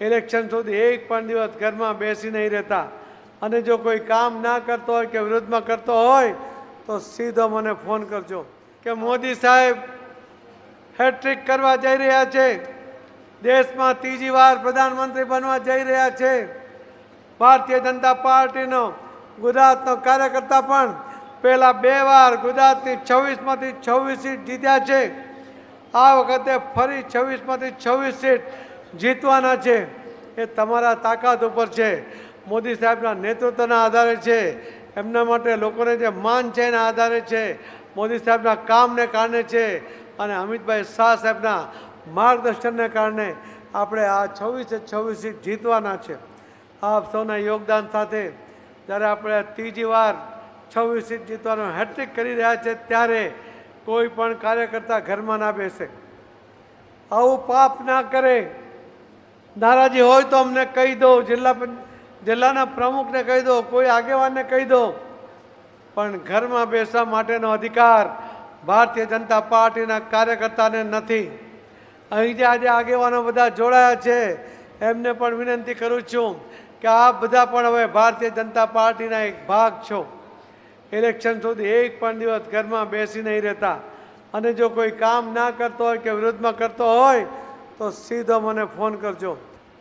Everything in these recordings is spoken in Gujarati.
ઇલેક્શન સુધી એક પણ દિવસ ઘરમાં બેસી નહીં રહેતા. અને જો કોઈ કામ ના કરતો હોય કે વિરોધમાં કરતો હોય, તો સીધો મને ફોન કરજો. કે મોદી સાહેબ, હેટ્રિક કરવા જઈ રહ્યા છે. દેશમાં ત્રીજી વાર પ્રધાનમંત્રી બનવા જઈ રહ્યા છે. ભારતીય જનતા પાર્ટીનો ગુજરાતનો કાર્યકર્તા પણ પહેલાં બે વાર ગુજરાતની છવ્વીસમાંથી છવ્વીસ સીટ જીત્યા છે. આ વખતે ફરી છવ્વીસમાંથી છવ્વીસ સીટ જીતવાના છે, એ તમારા તાકાત ઉપર છે. મોદી સાહેબના નેતૃત્વના આધારે છે. એમના માટે લોકોને જે માન છે એના આધારે છે. મોદી સાહેબના કામને કારણે છે અને અમિતભાઈ શાહ સાહેબના માર્ગદર્શનને કારણે આપણે આ છવ્વીસે છવ્વીસ સીટ જીતવાના છે. આપ સૌના યોગદાન સાથે જ્યારે આપણે ત્રીજી વાર છવ્વીસ સીટ જીતવાનો હેટ્રિક કરી રહ્યા છે, ત્યારે કોઈ પણ કાર્યકર્તા ઘરમાં ના બેસે. આવું પાપ ના કરે. નારાજી હોય તો અમને કહી દો, જિલ્લા જિલ્લાના પ્રમુખને કહી દો, કોઈ આગેવાનને કહી દો. પણ ઘરમાં બેસવા માટેનો અધિકાર ભારતીય જનતા પાર્ટીના કાર્યકર્તાને નથી. અહીં જે આજે આગેવાનો બધા જોડાયા છે, એમને પણ વિનંતી કરું છું કે આપ બધા પણ હવે ભારતીય જનતા પાર્ટીના એક ભાગ છો. ઇલેક્શન સુધી એક પણ દિવસ ઘરમાં બેસી નહીં રહેતા. અને જો કોઈ કામ ના કરતો હોય કે વિરોધમાં કરતો હોય તો સીધો મને ફોન કરજો.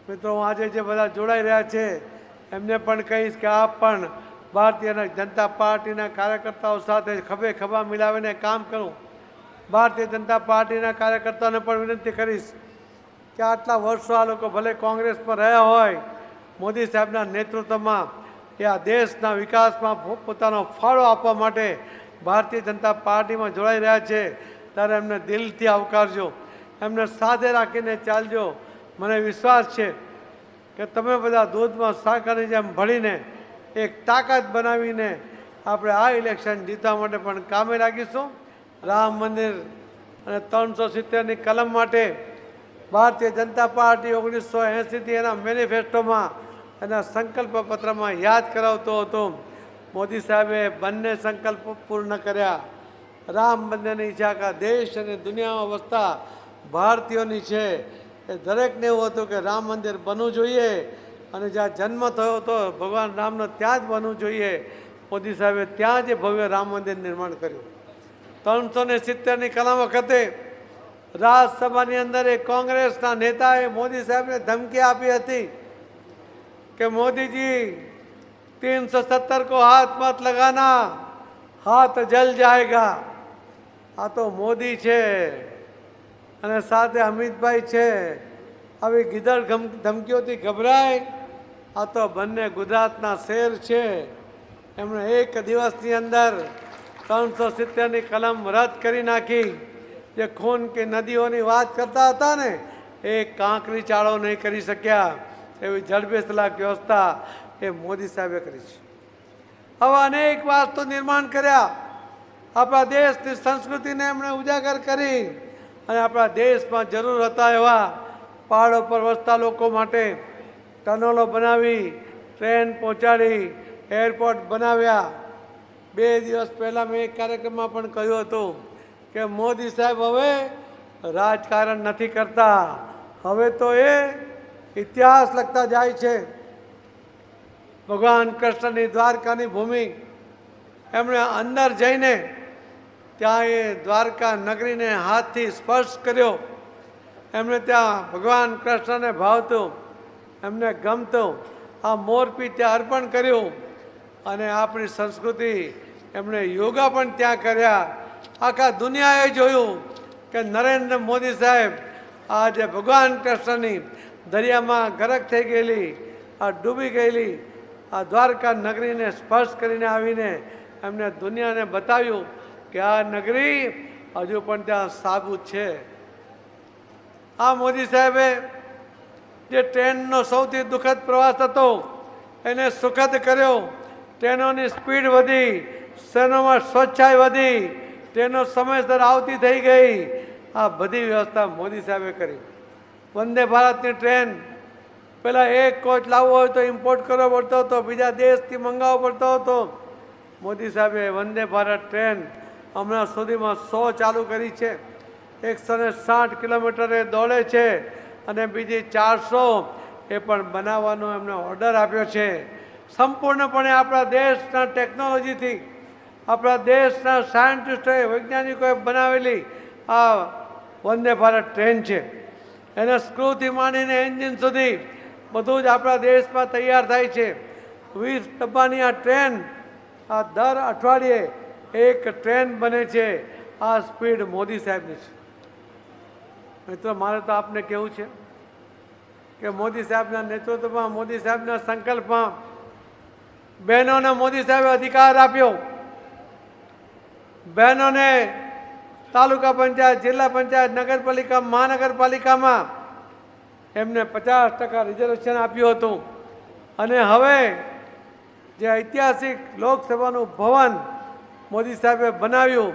મિત્રો, હું આજે જે બધા જોડાઈ રહ્યા છે, એમને પણ કહીશ કે આપ પણ ભારતીય જનતા પાર્ટીના કાર્યકર્તાઓ સાથે ખભે ખભા મિલાવીને કામ કરું. ભારતીય જનતા પાર્ટીના કાર્યકર્તાઓને પણ વિનંતી કરીશ કે આટલા વર્ષો આ લોકો ભલે કોંગ્રેસ પર રહ્યા હોય, મોદી સાહેબના નેતૃત્વમાં એ આ દેશના વિકાસમાં પોતાનો ફાળો આપવા માટે ભારતીય જનતા પાર્ટીમાં જોડાઈ રહ્યા છે, ત્યારે એમને દિલથી આવકારજો. એમને સાથે રાખીને ચાલજો. મને વિશ્વાસ છે કે તમે બધા દૂધમાં સાકરની જેમ ભળીને એક તાકાત બનાવીને આપણે આ ઇલેક્શન જીતવા માટે પણ કામે લાગીશું. રામ મંદિર અને ત્રણસો સિત્તેરની કલમ માટે ભારતીય જનતા પાર્ટી ઓગણીસો એંસીથી એના મેનિફેસ્ટોમાં, એના સંકલ્પ પત્રમાં યાદ કરાવતો હતો. મોદી સાહેબે બંને સંકલ્પ પૂર્ણ કર્યા. રામ મંદિરની ઈચ્છા દેશ અને દુનિયામાં વસતા ભારતીયોની છે. એ દરેકને એવું હતું કે રામ મંદિર બનવું જોઈએ અને જ્યાં જન્મ થયો હતો ભગવાન રામનો ત્યાં જ બનવું જોઈએ. મોદી સાહેબે ત્યાં જ ભવ્ય રામ મંદિર નિર્માણ કર્યું. ત્રણસો ને સિત્તેરની કલા વખતે રાજસભાની અંદર એ કોંગ્રેસના નેતાએ મોદી સાહેબને ધમકી આપી હતી કે મોદીજી તીનસો સત્તર કો હાથ મત લગાના, હાથ જલ જાયગા. આ તો મોદી છે. અને સાથે અમિતભાઈ છે. આવી ગીધડ ધમકીઓથી ગભરાય. આ તો બંને ગુજરાતના શેર છે. એમણે એક દિવસની અંદર ત્રણસો સિત્તેરની કલમ રદ કરી નાખી. જે ખૂન કે નદીઓની વાત કરતા હતા ને, એ કાંકરી ચાળો નહીં કરી શક્યા. એવી જડબેસલાક વ્યવસ્થા એ મોદી સાહેબે કરી છે. હવે અનેક વાસ્તુ નિર્માણ કર્યા. આપણા દેશની સંસ્કૃતિને એમણે ઉજાગર કરી. અને આપણા દેશમાં જરૂર હતા એવા પહાડો પર વસતા લોકો માટે ટનલો બનાવી, ટ્રેન પહોંચાડી, એરપોર્ટ બનાવ્યા. બે દિવસ પહેલાં મેં એક કાર્યક્રમમાં પણ કહ્યું હતું કે મોદી સાહેબ હવે રાજકારણ નથી કરતા. હવે તો એ ઇતિહાસ લખતા જાય છે. ભગવાન કૃષ્ણની દ્વારકાની ભૂમિ. એમણે અંદર જઈને ત્યાં એ દ્વારકા નગરીને હાથથી સ્પર્શ કર્યો. એમણે ત્યાં ભગવાન કૃષ્ણને ભાવતું, એમને ગમતું, આ મોરપી ત્યાં અર્પણ કર્યું અને આપણી સંસ્કૃતિ, એમણે યોગા પણ ત્યાં કર્યા. આખા દુનિયાએ જોયું કે નરેન્દ્ર મોદી સાહેબ આજે ભગવાન કૃષ્ણની દરિયામાં ગરક થઈ ગયેલી, આ ડૂબી ગયેલી, આ દ્વારકા નગરીને સ્પર્શ કરીને આવીને એમને દુનિયાને બતાવ્યું. કે આ નગરી હજુ પણ ત્યાં સાબુત છે. આ મોદી સાહેબે જે ટ્રેનનો સૌથી દુઃખદ પ્રવાસ હતો, એને સુખદ કર્યો. ટ્રેનોની સ્પીડ વધી, શહેરોમાં સ્વચ્છાઈ વધી, ટ્રેનો સમયસર આવતી થઈ ગઈ. આ બધી વ્યવસ્થા મોદી સાહેબે કરી. વંદે ભારતની ટ્રેન. પહેલાં એક કોચ લાવવો હોય તો ઇમ્પોર્ટ કરવો પડતો હતો, બીજા દેશથી મંગાવવો પડતો હતો. મોદી સાહેબે વંદે ભારત ટ્રેન હમણાં સુધીમાં સો ચાલુ કરી છે. એકસો ને સાઠ કિલોમીટરે દોડે છે અને બીજી ચારસો એ પણ બનાવવાનો એમને ઓર્ડર આપ્યો છે. સંપૂર્ણપણે આપણા દેશના ટેકનોલોજીથી, આપણા દેશના સાયન્ટિસ્ટોએ, વૈજ્ઞાનિકોએ બનાવેલી આ વંદે ભારત ટ્રેન છે. એના સ્ક્રૂથી માંડીને એન્જિન સુધી બધું જ આપણા દેશમાં તૈયાર થાય છે. વીસ ડબ્બાની આ ટ્રેન આ દર અઠવાડિયે એક ટ્રેન બને છે, આ સ્પીડ મોદી સાહેબની છે. મિત્રો, મારે તો આપને કહેવું છે કે મોદી સાહેબના નેતૃત્વમાં, મોદી સાહેબના સંકલ્પમાં બહેનોને મોદી સાહેબે અધિકાર આપ્યો. બહેનોને તાલુકા પંચાયત, જિલ્લા પંચાયત, નગરપાલિકા, મહાનગરપાલિકામાં એમને પચાસ ટકા રિઝર્વેશન આપ્યું હતું. અને હવે જે ઐતિહાસિક લોકસભાનું ભવન મોદી સાહેબે બનાવ્યું.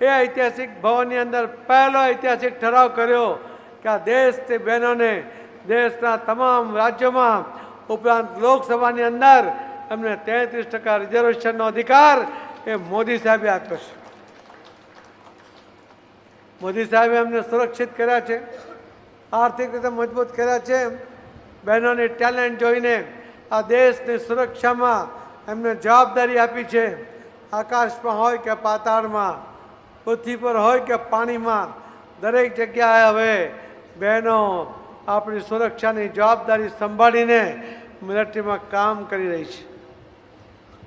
એ ઐતિહાસિક ભવનની અંદર પહેલો ઐતિહાસિક ઠરાવ કર્યો કે આ દેશની બહેનોને દેશના તમામ રાજ્યોમાં ઉપરાંત લોકસભાની અંદર એમને તેત્રીસ ટકા રિઝર્વેશનનો અધિકાર એ મોદી સાહેબે આપ્યો છે. મોદી સાહેબે એમને સુરક્ષિત કર્યા છે, આર્થિક રીતે મજબૂત કર્યા છે, બહેનોની ટેલેન્ટ જોઈને આ દેશની સુરક્ષામાં એમને જવાબદારી આપી છે. આકાશમાં હોય કે પાતાળમાં, પૃથ્વી પર હોય કે પાણીમાં, દરેક જગ્યાએ હવે બહેનો આપણી સુરક્ષાની જવાબદારી સંભાળીને મિલિટરીમાં કામ કરી રહી છે.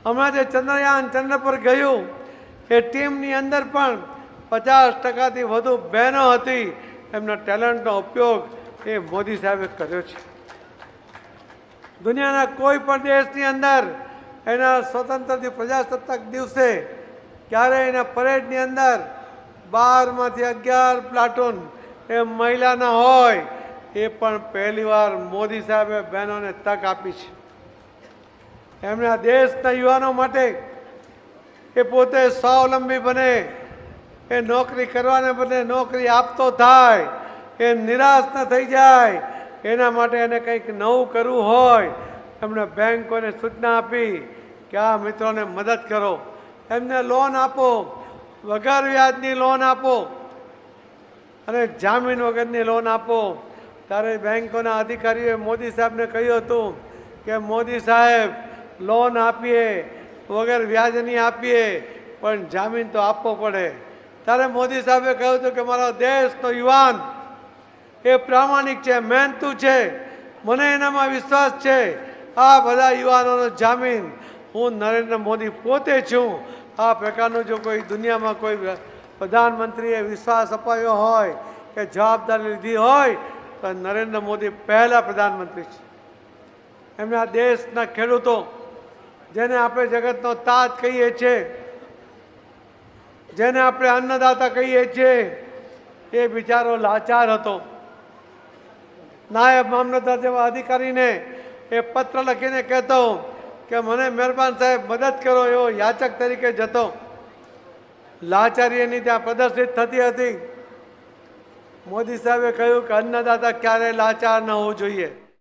હમણાં જે ચંદ્રયાન ચંદ્ર પર ગયું, એ ટીમની અંદર પણ પચાસ ટકાથી વધુ બહેનો હતી, એમના ટેલેન્ટનો ઉપયોગ એ મોદી સાહેબે કર્યો છે. દુનિયાના કોઈ પણ દેશની અંદર એના સ્વતંત્રથી પ્રજાસત્તાક દિવસે ક્યારે એના પરેડની અંદર બારમાંથી અગિયાર પ્લાટૂન એ મહિલાના હોય, એ પણ પહેલીવાર મોદી સાહેબે બહેનોને તક આપી છે. એમના દેશના યુવાનો માટે એ પોતે સ્વાવલંબી બને, એ નોકરી કરવાને બદલે નોકરી આપતો થાય, એ નિરાશ ન થઈ જાય, એના માટે એને કંઈક નવું કરવું હોય એમણે બેંકોને સૂચના આપી કે આ મિત્રોને મદદ કરો. એમને લોન આપો વગર વ્યાજની લોન આપો અને જામીન વગરની લોન આપો. ત્યારે બેંકોના અધિકારીઓએ મોદી સાહેબને કહ્યું હતું કે મોદી સાહેબ લોન આપીએ વગર વ્યાજની આપીએ, પણ જામીન તો આપવો પડે. ત્યારે મોદી સાહેબે કહ્યું હતું કે મારો દેશનો યુવાન એ પ્રામાણિક છે, મહેનતું છે. મને એનામાં વિશ્વાસ છે. આ બધા યુવાનોનો જામીન હું નરેન્દ્ર મોદી પોતે છું. આ પ્રકારનું જો કોઈ દુનિયામાં કોઈ પ્રધાનમંત્રીએ વિશ્વાસ અપાયો હોય કે જવાબદારી લીધી હોય, તો નરેન્દ્ર મોદી પહેલાં પ્રધાનમંત્રી છે. એમને આ દેશના ખેડૂતો, જેને આપણે જગતનો તાજ કહીએ છીએ જેને આપણે અન્નદાતા કહીએ છીએ એ બિચારો લાચાર હતો. નાયબ મામલતદાર જેવા અધિકારીને એ પત્ર લખીને કહેતો કે મને મહેરબાન સાહેબ મદદ કરો એવો યાચક તરીકે જતો લાચારીની ત્યાં પ્રદર્શિત થતી હતી. મોદી સાહેબે કહ્યું કે અન્નદાતા ક્યારેય લાચાર ન હોવું જોઈએ.